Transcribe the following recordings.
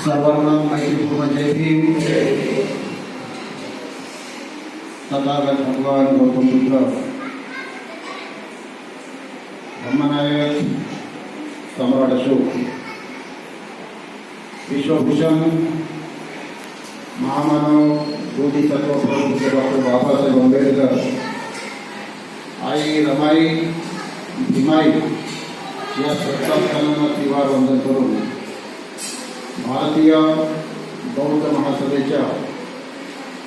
સર્વમાં મૈત્રીપૂર્ણ જય ભીમ તથાગત ભગવાન ગૌતમ બુદ્ધ બ્રહ્મનાયક સમ્રાટ અશોક. વિશ્વભૂષણ મહામાનવ જ્યોતિ તત્વ પ્રમુખ ડૉક્ટર બાબા સાહેબ આંબેડકર આઈ રમાઈ વંદન કરું. भारतीय बौद्ध महासभेच्या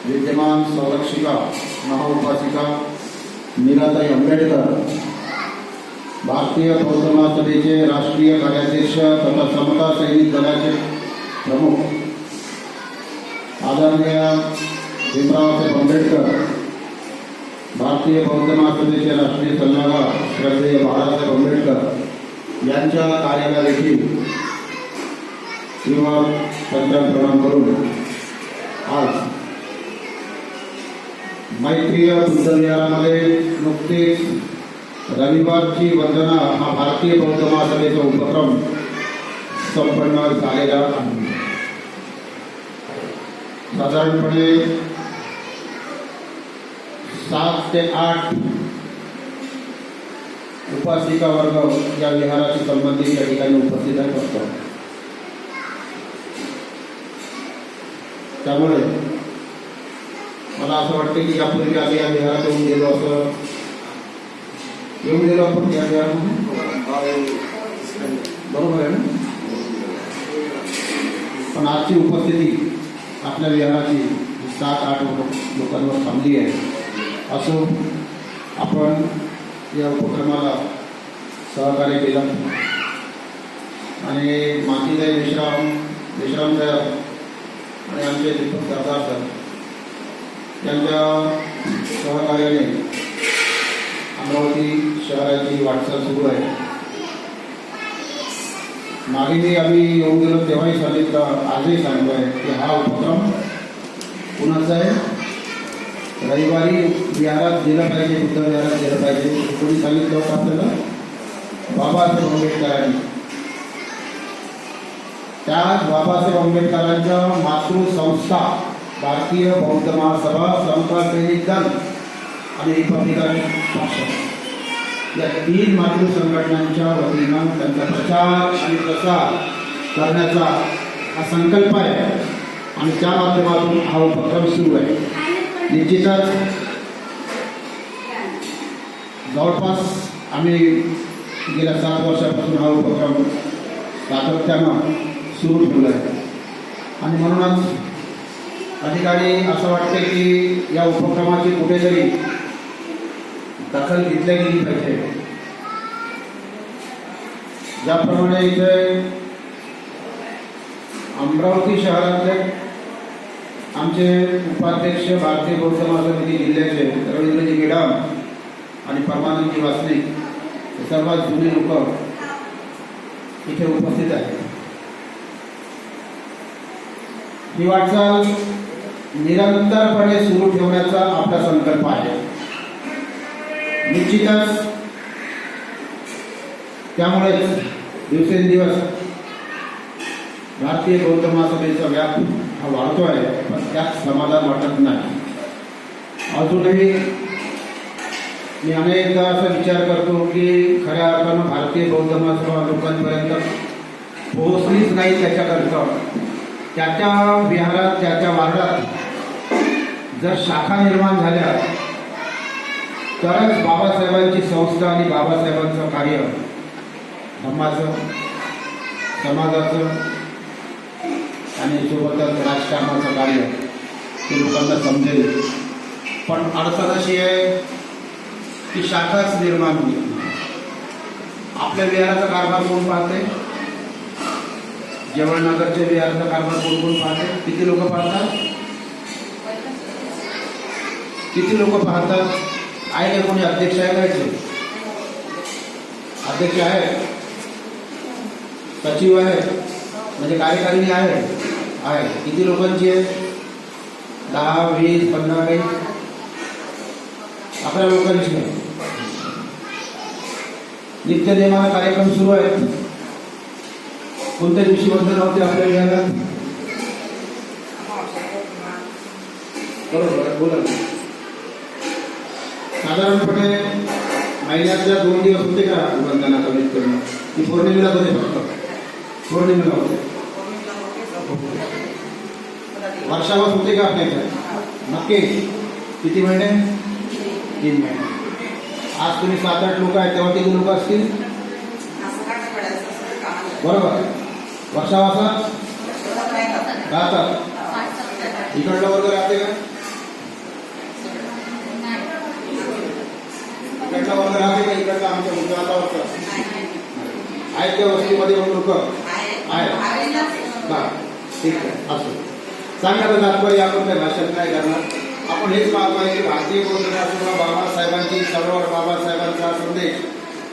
विद्यमान संरक्षिका, महाउपासिका मीराताई आंबेडकर, भारतीय बौद्ध महासभेचे राष्ट्रीय कार्याध्यक्ष तथा समता सैनिक दलाचे प्रमुख आदरणीय भीमरावसाहेब आंबेडकर, भारतीय बौद्ध महासभेचे राष्ट्रीय सल्लागार श्रद्धेय बाळासाहेब आंबेडकर यांच्या कार्याला देखील किंवा त्यांच्या प्रणाम करून आज मैत्रीय बुद्ध विहारामध्ये नुकतेच रविवारची वंदना हा भारतीय बौद्ध महासभेचा उपक्रम संपन्न झालेला आहे. साधारणपणे सात ते आठ उपासिका वर्ग या विहाराशी संबंधित या ठिकाणी उपस्थित करतो त्यामुळे मला असं वाटतं की यापूर्वी आम्ही या विहारात येऊन गेलो असं. येऊन गेलो आपण या विहारामध्ये बरोबर आहे ना? पण आजची उपस्थिती आपल्या विहाराची सात आठ लोकांवर थांबली आहे. असो आपण या उपक्रमाला सहकार्य केलं. आणि मातीदाई विश्राम विश्राम आणि आमचे दीपक दादा सर यांच्या सहकार्याने अमरावती शहराची वाटचाल सुरू आहे. मागे मी आम्ही येऊन गेलो तेव्हाही सांगितलं आजही सांगतो आहे की हा उपक्रम कुणाचा आहे. रविवारी विहारात गेलं पाहिजे बुद्ध विहारात गेलं पाहिजे कोणी सांगितलं होतं आपल्याला? बाबासाहेब आंबेडकरांनी त्याच बाबासाहेब आंबेडकरांच्या मातृसंस्था भारतीय बौद्ध महासभा समता दल आणि रिपब्लिकन पक्ष. या तीन मातृ संघटनांच्या वतीनं त्यांचा प्रचार आणि प्रसार करण्याचा हा संकल्प आहे. आणि त्या माध्यमातून हा उपक्रम सुरू आहे. निश्चितच जवळपास आम्ही गेल्या सात वर्षापासून हा उपक्रम सातत्यानं सुरू ठेवलं आहे. आणि म्हणूनच अधिकारी असं वाटतं की या उपक्रमाची कुठेतरी दखल घेतल्या गेली पाहिजे. ज्याप्रमाणे इथे अमरावती शहरातले आमचे उपाध्यक्ष भारतीय बौद्ध महासमिती जिल्ह्याचे रवींद्रजी गेडाम आणि परमानंदजी वासनिक हे सर्वात जुने लोक इथे उपस्थित आहेत. ही वाटचाल निरंतरपणे सुरू ठेवण्याचा आपला संकल्प आहे. निश्चितच त्यामुळेच दिवसेंदिवस भारतीय बौद्ध महासभेचा व्याप हा वाढतो आहे पण त्यात समाधान वाटत नाही. अजूनही मी अनेकदा असा विचार करतो की खऱ्या अर्थानं भारतीय बौद्ध महासभा लोकांपर्यंत पोहोचलीच नाही त्याच्याकरता. त्याच्या विहारात त्याच्या वार्डात जर शाखा निर्माण झाल्या तरच बाबासाहेबांची संस्था आणि बाबासाहेबांचं कार्य धर्माचं समाजाचं आणि सोबतच राजकारणाचं कार्य ते लोकांना समजेल. पण अडचण अशी आहे की शाखाच निर्माण होईल. आपल्या विहाराचा कारभार कोण पाहते जवळनगरच्या विहाराचा कारभार कोण कोण पाहते किती लोक पाहतात किती लोक पाहतात आहे का कोणी अध्यक्ष आहे का इथे? अध्यक्ष आहे सचिव आहे म्हणजे कार्यकारिणी आहे आहे किती लोकांची आहे दहा वीस पंधरा काही? अकरा लोकांची आहे नित्यनेमाला कार्यक्रम सुरू आहेत कोणत्या दिवशी मतदान होते आपल्या बरोबर, बोला साधारणपणे महिन्यातल्या दोन दिवस होते का मतदाना कमीत करणं की पौर्णिमेला होते फक्त? पौर्णिमेला होते. वर्षावर होते का आपल्या इकडे नक्की. किती महिने? तीन महिने. आज तुम्ही सात आठ लोक आहेत, तेव्हा किती लोक असतील? बरोबर. वर्षावासा राहतात इकडलं वर्ग राहते का? इकडला वर्ग राहते का? इकडचा आमच्या गुजराता वर्ग आहेत त्या वस्तीमध्ये मग लोक बरं ठीक आहे. असो. सांगण्याचं तात्पर्य आपण काही भाषण नाही करणार? आपण हेच पाहतो आहे की भारतीय बौद्ध बाबासाहेबांची चळवळ बाबासाहेबांचा संदेश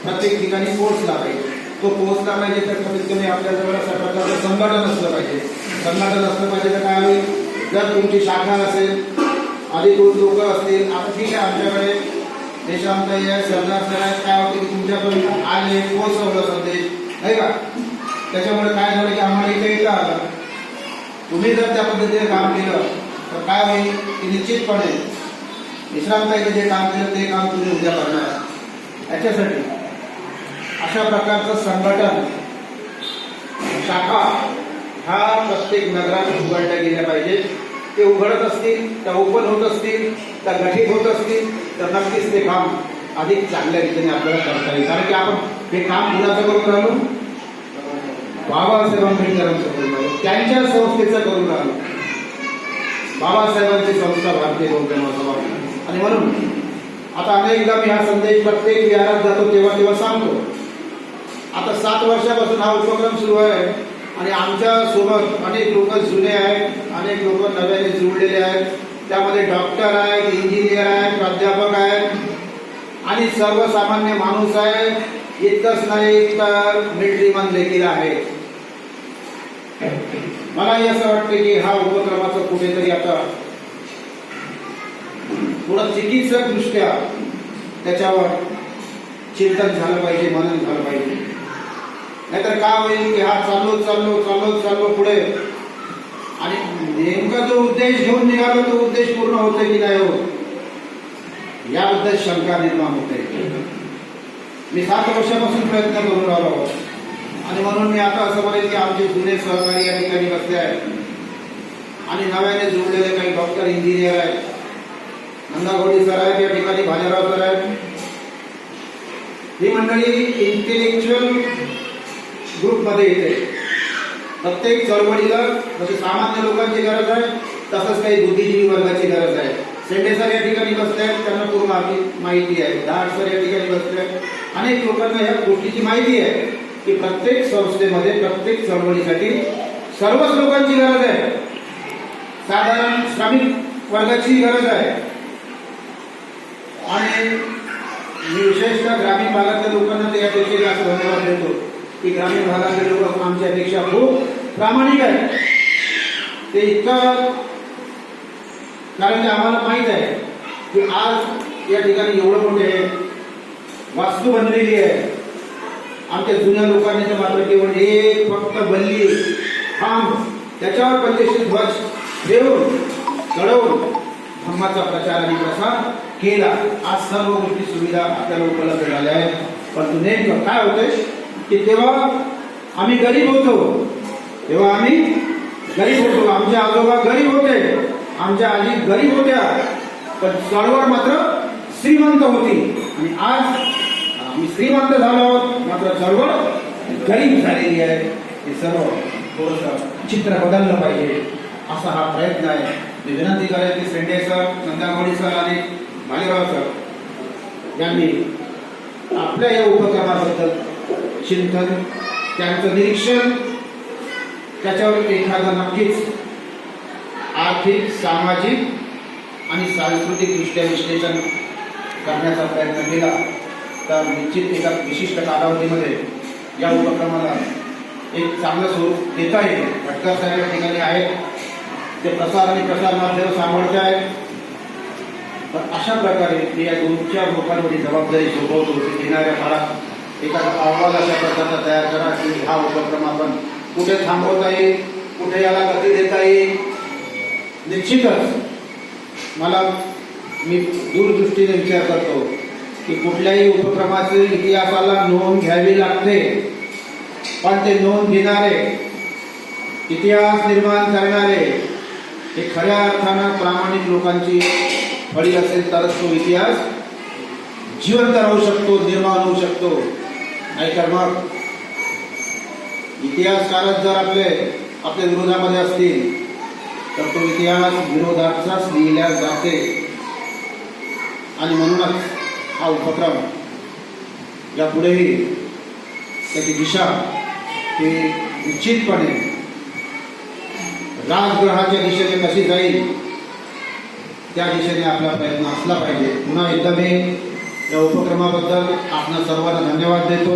प्रत्येक ठिकाणी पोहोचला पाहिजे. तो पोहोचला पाहिजे तर कमीत कमी आपल्याजवळ अशा प्रकारचं संघटन असलं पाहिजे. संघटन असलं पाहिजे तर काय होईल? जर तुमची शाखा असेल अधिकृत लोक असतील आता ठीक आहे आमच्याकडे देशांत आहे सरदार काय होते की तुमच्याकडे आले पोहोचवलं संदेश नाही का? त्याच्यामुळे काय झालं की आम्हाला इथे येता आलं. तुम्ही जर त्या पद्धतीने काम केलं तर काय होईल? की निश्चितपणे विश्रांताईने जे काम केलं ते काम तुम्ही उद्या करणार. याच्यासाठी अशा प्रकारचं संघटन शाखा हा प्रत्येक नगरात उघडल्या गेल्या पाहिजे. ते उघडत असतील त्या ओपन होत असतील त्या गठीत होत असतील तर नक्कीच ते काम अधिक चांगल्या रीतीने आपल्याला करता येईल. कारण की आपण हे काम कुणाचं करून राहिलो? बाबासाहेब आंबेडकरांचं करून राहिलो. त्यांच्या संस्थेचं करून राहिलो. बाबासाहेबांची संस्था भारतीय बौद्ध महासभा. आणि म्हणून आता अनेकदा मी हा संदेश प्रत्येक विहारात जातो तेव्हा तेव्हा सांगतो. आता सात वर्षापासून हा उपक्रम सुरू आहे आणि आमच्यासोबत अनेक लोक जुने आहेत अनेक लोक नव्याने जुळलेले आहेत. त्यामध्ये डॉक्टर आहेत इंजिनियर आहेत प्राध्यापक आहेत. आणि सर्वसामान्य माणूस आहे इतकंच नाही तर मिलिटरीमन देखील आहे. मलाही असं वाटतं की हा उपक्रमाचं कुठेतरी आता थोडं चिकित्सक दृष्ट्या त्याच्यावर चिंतन झालं पाहिजे मनन झालं पाहिजे. नाहीतर काय होईल की हा चाललो चाललो चाललो चाललो पुढे? आणि नेमका जो उद्देश घेऊन निघालो तो उद्देश पूर्ण होतोय की नाही हो? याबद्दल शंका निर्माण होते. मी सात वर्षापासून प्रयत्न करून राहिलो आणि म्हणून मी आता असं म्हणेन की आमचे जुने सहकारी या ठिकाणी बसले आहेत. आणि नव्याने जोडलेले काही डॉक्टर इंजिनियर आहेत. नंदागोडी सर आहेत या ठिकाणी भालेराव सर आहेत. ही मंडळी इंटेलेक्च्युअल ग्रुपमध्ये येते. प्रत्येक चळवळीला जसे सामान्य लोकांची गरज आहे तसंच काही बुद्धिजीवी वर्गाची गरज आहे. शेंडे सर या ठिकाणी बसले आहेत त्यांना पूर्ण माहिती आहे. दहा सर या ठिकाणी बसले आहेत अनेक लोकांना या गोष्टीची माहिती आहे की प्रत्येक संस्थेमध्ये प्रत्येक चळवळीसाठी सर्वच लोकांची गरज आहे. साधारण श्रमिक वर्गाची गरज आहे. आणि मी विशेषतः ग्रामीण भागातल्या लोकांना तर यापेक्षा जास्त धन्यवाद देतो. की ग्रामीण भागातील लोक आमच्यापेक्षा खूप प्रामाणिक आहेत. ते इतकं कारण की आम्हाला माहीत आहे की आज या ठिकाणी एवढं मोठे वास्तू बनलेली आहे. आमच्या जुन्या लोकांनी तर मात्र केवळ एक फक्त बनली थांब त्याच्यावर पंचशील ध्वज ठेवून चढवून धम्माचा प्रचार आणि प्रसार केला. आज सर्व गोष्टी सुविधा आपल्याला उपलब्ध झाल्या आहेत. परंतु नेमकं काय होतंय? की तेव्हा आम्ही गरीब होतो. तेव्हा आम्ही गरीब होतो. आमचे आजोबा गरीब होते. आमच्या आजी गरीब होत्या. पण चळवळ मात्र श्रीमंत होती. आणि आज आम्ही श्रीमंत झालो आहोत. मात्र चळवळ गरीब झालेली आहे. हे सर्व थोडंसं चित्र बदललं पाहिजे. असा हा प्रयत्न आहे. मी विनंती करेन की शेंडे सर नंदामोडी सर आणि मालेगाव सर यांनी आपल्या या उपक्रमाबद्दल चिंतन त्यांचं निरीक्षण त्याच्यावर एखादं नक्कीच आर्थिक सामाजिक आणि सांस्कृतिकदृष्ट्या विश्लेषण करण्याचा प्रयत्न केला तर निश्चित एका विशिष्ट कालावधीमध्ये या उपक्रमाला एक चांगलं स्वरूप देता येईल. भटकर साहेब या ठिकाणी आहेत. ते प्रसार आणि प्रसार माध्यम सांभाळते आहेत. तर अशा प्रकारे मी या दोनच्या लोकांमध्ये जबाबदारी सोपवतो ते येणाऱ्या काळात एखादा अहवाल अशा प्रकारचा तयार करा की हा उपक्रम आपण कुठे थांबवता येईल कुठे याला गती देता येईल? निश्चितच मला मी दूरदृष्टीने विचार करतो की कुठल्याही उपक्रमाचे इतिहासाला नोंद घ्यावी लागते पण ते नोंद घेणारे इतिहास निर्माण करणारे हे खऱ्या अर्थानं प्रामाणिक लोकांची फळी असेल तरच तो इतिहास जिवंत राहू शकतो निर्माण होऊ शकतो. नाहीतर मग इतिहासकारच जर आपले आपल्या विरोधामध्ये असतील तर तो इतिहास विरोधाचाच लिहिल्या जाते. आणि म्हणूनच हा उपक्रम यापुढेही त्याची दिशा ही निश्चितपणे राजग्रहाच्या दिशेने कशी जाईल त्या दिशेने आपला प्रयत्न असला पाहिजे. पुन्हा एकदा मी या उपक्रमाबद्दल आपणा सर्वांना धन्यवाद देतो